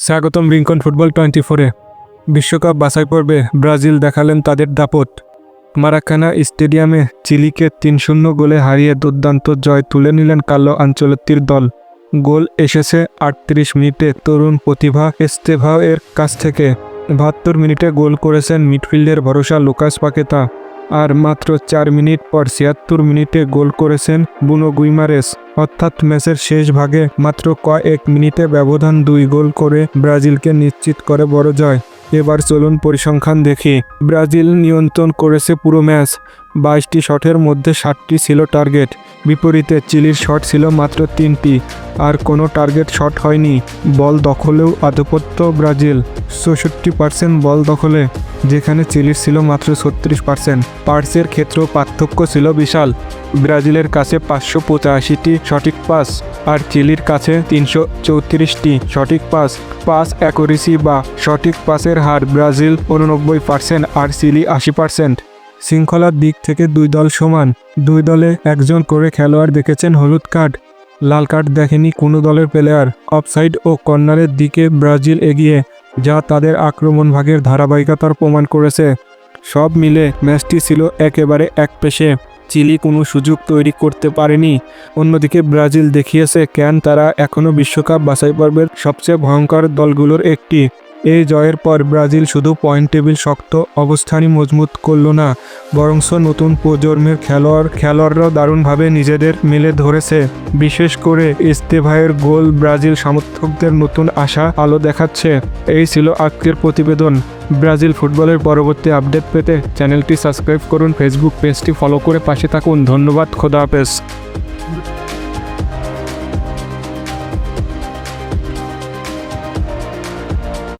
স্বাগতম রিঙ্কন football twenty ফোরে। বিশ্বকাপ বাছাই পর্বে ব্রাজিল দেখালেন তাদের দাপট। মারাকানা স্টেডিয়ামে চিলিকে তিন শূন্য গোলে হারিয়ে দুর্দান্ত জয় তুলে নিলেন কালো আঞ্চলতির দল। গোল এসেছে আটত্রিশ মিনিটে তরুণ প্রতিভা এস্তেভাও এর কাছ থেকে। বাহাত্তর মিনিটে গোল করেছেন মিডফিল্ডের ভরসা লুকাস পাকেতা। আর মাত্র চার মিনিট পর ছিয়াত্তর মিনিটে গোল করেছেন বুনো গুইমারেস। অর্থাৎ ম্যাচের শেষ ভাগে মাত্র কয়েক মিনিটে ব্যবধান দুই গোল করে ব্রাজিলকে নিশ্চিত করে বড় জয়। এবার চলুন পরিসংখ্যান দেখি। ব্রাজিল নিয়ন্ত্রণ করেছে পুরো ম্যাচ। বাইশটি শটের মধ্যে ষাটটি ছিল টার্গেট। বিপরীতে চিলির শট ছিল মাত্র তিনটি। আর কোনো টার্গেট শট হয়নি। বল দখলেও আধিপত্য ব্রাজিল। চৌষট্টি পার্সেন্ট বল দখলে। যেখানে চিলির ছিল মাত্র ছত্রিশ পার্সেন্ট পার্সের ক্ষেত্রেও পার্থক্য ছিল বিশাল। ব্রাজিলের কাছে পাঁচশো পঁচাশিটি সঠিক পাস আর চিলির কাছে তিনশো চৌত্রিশটি সঠিক পাস। পাস অ্যাকুরেসি বা সঠিক পাসের হার ব্রাজিল উননব্বই পার্সেন্ট আর চিলি আশি পার্সেন্ট শৃঙ্খলার দিক থেকে দুই দল সমান। দুই দলে একজন করে খেলোয়াড় দেখেছেন হলুদ কার্ড। লাল কার্ড দেখেনি কোনো দলের প্লেয়ার অফসাইড ও কর্নারের দিকে ব্রাজিল এগিয়ে। যা তাদের আক্রমণ ভাগের ধারাবাহিকতার প্রমাণ করেছে। সব মিলে ম্যাচটি ছিল একেবারে এক পেশে। চিলি কোনো সুযোগ তৈরি করতে পারেনি। অন্যদিকে ব্রাজিল দেখিয়েছে কেন তারা এখনও বিশ্বকাপ বাছাই পর্বের সবচেয়ে ভয়ঙ্কর দলগুলোর একটি। এই জয়ের পর ব্রাজিল শুধু পয়েন্ট টেবিল শক্ত অবস্থানই মজবুত করল না, বরংস নতুন প্রজন্মের খেলোয়াড়, খেলোয়াড়রাও দারুণভাবে নিজেদের মেলে ধরেছে। বিশেষ করে ইস্তেভাইয়ের গোল ব্রাজিল সমর্থকদের নতুন আশা, আলো দেখাচ্ছে। এই ছিল আজকের প্রতিবেদন। ব্রাজিল ফুটবলের পরবর্তী আপডেট পেতে চ্যানেলটি সাবস্ক্রাইব করুন, ফেসবুক পেজটি ফলো করে পাশে থাকুন। ধন্যবাদ, খোদা